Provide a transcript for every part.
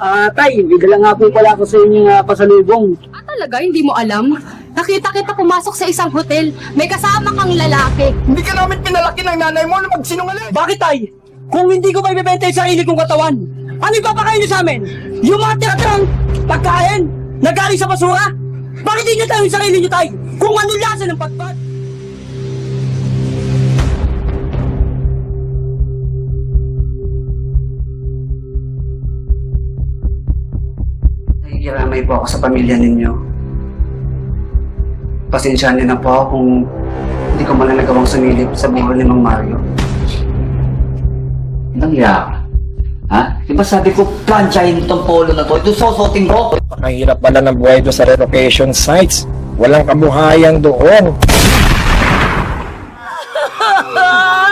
Ah, tay, bigla nga po pala ako sa inyong uh, pasalubong. Ah, talaga? Hindi mo alam? Nakita kita pumasok sa isang hotel. May kasama kang lalaki. Hindi ka namin pinalaki ng nanay mo na magsinungaling. Bakit tay? Kung hindi ko pa ibebenta yung sarili kong katawan, ano ipapakain niyo sa amin? Yung mga tiratirang pagkain na galing sa basura? Bakit hindi niyo tayo yung sarili niyo tay? Kung ano lasa ng patpat? Nakikiramay po ako sa pamilya ninyo. Pasensyahan niyo na po ako kung hindi ko man nagawang sumilip sa buhay ni Mang Mario. Nangya ka? Ha? Di ba sabi ko, planchahin itong polo na to. Ito sosoting ko. Mahirap pala ng buhay doon sa relocation sites. Walang kabuhayan doon.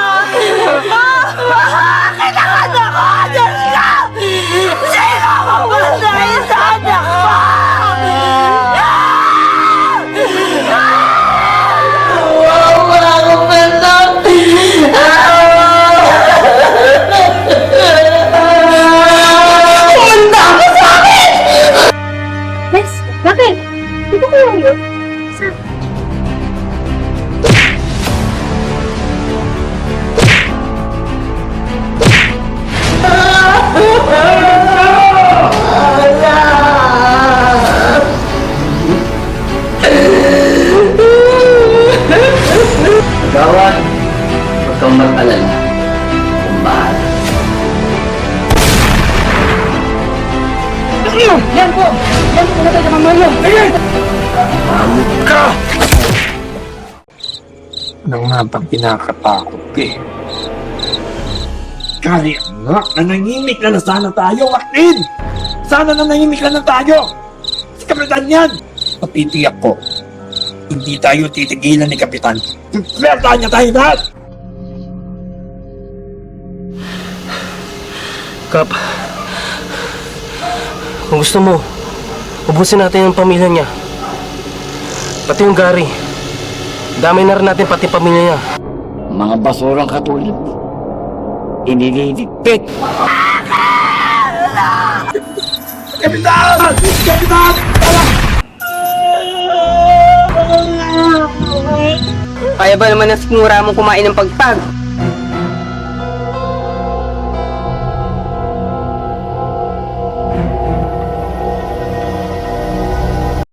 Dito ko lang yun. Gawad, huwag kang mag-alala. Kung bahala. Yan po! Yan po na tayo sa mamayo! Ka! Ano nga bang pinakatakot ka eh? Kali nga, nanangimik na na sana tayo, Martin! Sana nanangimik na na tayo! Si Kapitan yan! Patitiyak ko, hindi tayo titigilan ni Kapitan. Pwertahan niya tayo lahat! Kap, kung gusto mo, ubusin natin ang pamilya niya. Pati yung Gary. Damay na rin natin pati pamilya niya. Mga basurang katulad mo. Inililigpit. Kapitan! Kapitan! Kaya ba naman na sigura mo kumain ng pagpag?